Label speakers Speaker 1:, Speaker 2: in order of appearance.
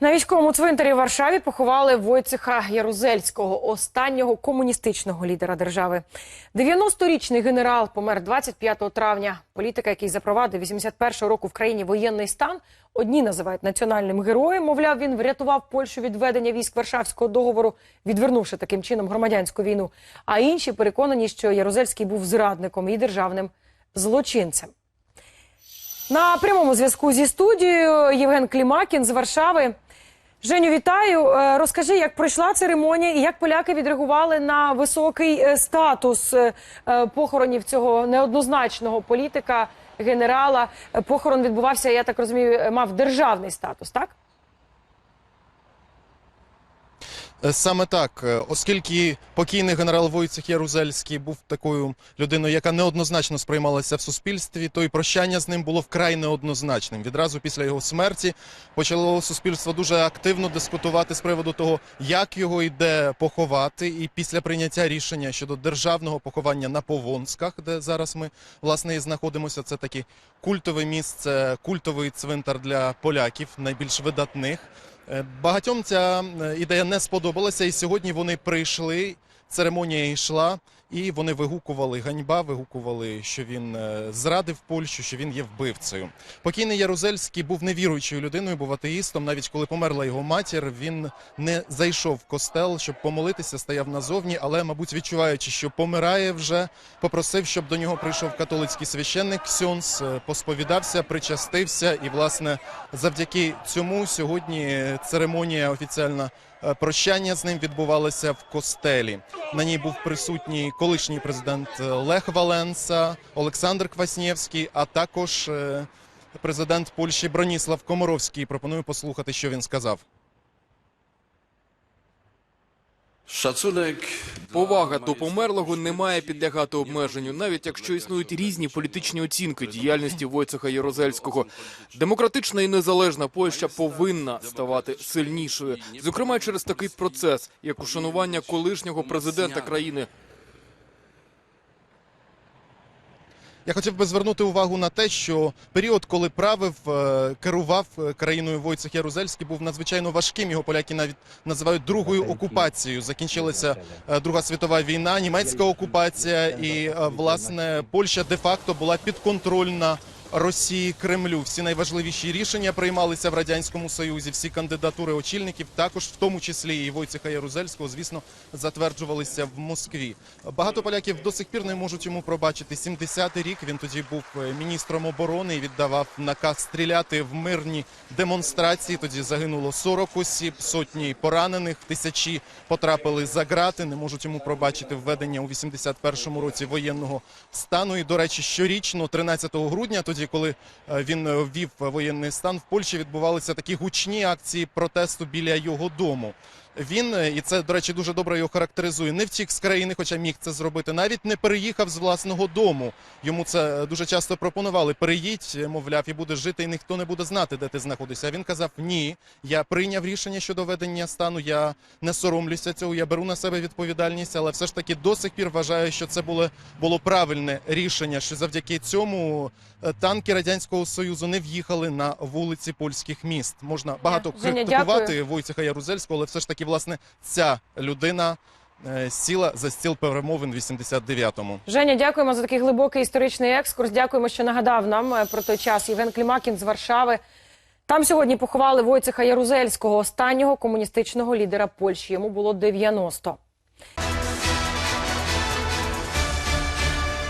Speaker 1: На військовому цвинтарі в Варшаві поховали Войцеха Ярузельського, останнього комуністичного лідера держави. 90-річний генерал помер 25 травня. Політика, який запровадив 81-го року в країні воєнний стан, одні називають національним героєм. Мовляв, він врятував Польщу від ведення військ Варшавського договору, відвернувши таким чином громадянську війну. А інші переконані, що Ярузельський був зрадником і державним злочинцем. На прямому зв'язку зі студією Євген Клімакін з Варшави. Женю, вітаю. Е, Розкажи, як пройшла церемонія і як поляки відреагували на високий е, статус е, похоронів цього неоднозначного політика, генерала. Похорон відбувався, я так розумію, мав державний статус, так?
Speaker 2: Саме так, Е, оскільки покійний генерал Войцех Ярузельський був такою людиною, яка неоднозначно сприймалася в суспільстві, то і прощання з ним було вкрай неоднозначним. Відразу після його смерті почало суспільство дуже активно дискутувати з приводу того, як його йде поховати. І після прийняття рішення щодо державного поховання на Повонсках, де зараз ми власне і знаходимося, це таке культове місце, культовий цвинтар для поляків, найбільш видатних. Е, Багатьом ця е, ідея не сподобалася, і сьогодні вони прийшли. Церемонія йшла, і вони вигукували ганьба, вигукували, що він е, зрадив Польщу, що він є вбивцею. Покійний Ярузельський був невіруючою людиною, був атеїстом. Навіть коли померла його матір, він не зайшов в костел, щоб помолитися, стояв назовні, але, мабуть, відчуваючи, що помирає вже, попросив, щоб до нього прийшов католицький священник Ксьонс, е, посповідався, причастився, і власне завдяки цьому сьогодні церемонія офіціальна е, прощання з ним відбувалося в костелі. На ній був присутній колишній президент е, Лех Валенса, Олександр Кваснєвський, а також е, президент Польщі Броніслав Комаровський. Пропоную послухати, що він сказав.
Speaker 3: Szacunek
Speaker 4: Повага до померлого не має підлягати обмеженню, навіть якщо існують різні політичні оцінки діяльності Войцеха Єрозельського. Демократична і незалежна Польща повинна ставати сильнішою, зокрема через такий процес, як ушанування колишнього президента країни
Speaker 2: Я хотів би звернути увагу на те, що період, коли правив, е, керував е, країною Войцех Ярузельський, був надзвичайно важким. Його поляки навіть називають другою окупацією. Закінчилася е, Друга світова війна, німецька окупація, і власне Польща де-факто була підконтрольна. Росії Кремлю всі найважливіші рішення приймалися в радянському союзі. Всі кандидатури очільників, також в тому числі і Войцеха Ярузельського, звісно, затверджувалися в Москві. Багато поляків до сих пір не можуть йому пробачити 70-й рік. Він тоді був е, міністром оборони і віддавав наказ стріляти в мирні демонстрації. Тоді загинуло 40 осіб, сотні поранених, тисячі потрапили за грати. Не можуть йому пробачити введення у 81-му році воєнного стану. І до речі, щорічно, 13 грудня, тоді коли е, він е, ввів воєнний стан в Польщі, відбувалися такі гучні акції протесту біля його дому. Він е, і це до речі дуже добре його характеризує. Не втік з країни, хоча міг це зробити. Навіть не переїхав з власного дому. Йому це е, дуже часто пропонували. Переїдь, е, мовляв, і будеш жити, і ніхто не буде знати, де ти знаходишся. А він казав: Ні, я прийняв рішення щодо ведення стану. Я не соромлюся цього. Я беру на себе відповідальність, але все ж таки до сих пір вважаю, що це було було правильне рішення. Що завдяки цьому танки радянського союзу не в'їхали на вулиці польських міст. Можна багато критикувати. Войцеха Ярузельського, але все ж таки, власне, ця людина е, сіла за стіл перемовин в 89-му.
Speaker 1: Женя, дякуємо за такий глибокий історичний екскурс. Дякуємо, що нагадав нам е, про той час. Євген Клімакін з Варшави. Там сьогодні поховали Войцеха Ярузельського, останнього комуністичного лідера Польщі. Йому було 90.